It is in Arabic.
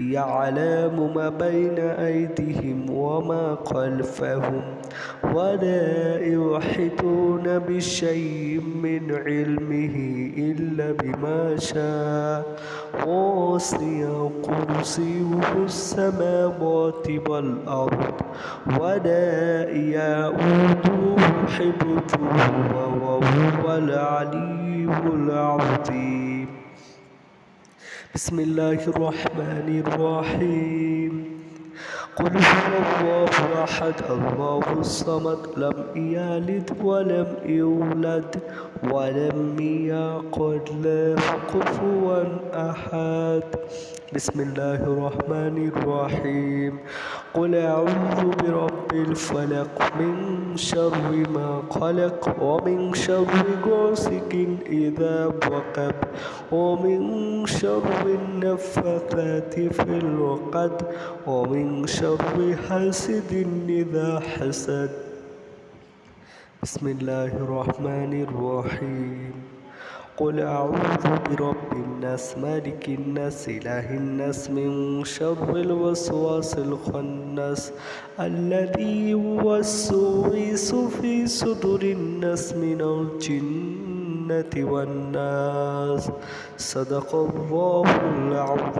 يعلم ما بين أيديهم وما خلفهم ولا يوحدون بشيء من علمه إلا بما شاء. وسع كرسيه السماوات والأرض ولا يؤوده حفظهما وهو العلي العظيم. بسم الله الرحمن الرحيم. قل هو الله أحد الله الصمد لم يلد ولم يولد ولم يقل له كفوا أحد. بسم الله الرحمن الرحيم. قل أعوذ برب الفلق من شر ما خلق ومن شر غاسق إذا وقب ومن شر النفاثات في العقد ومن شر حاسد إذا حسد. بسم الله الرحمن الرحيم. قل أعوذ برب الناس مالك الناس إله الناس من شر الوسواس الخناس الذي يوسوس في صدور الناس من الجنة والناس. صدق الله العظيم.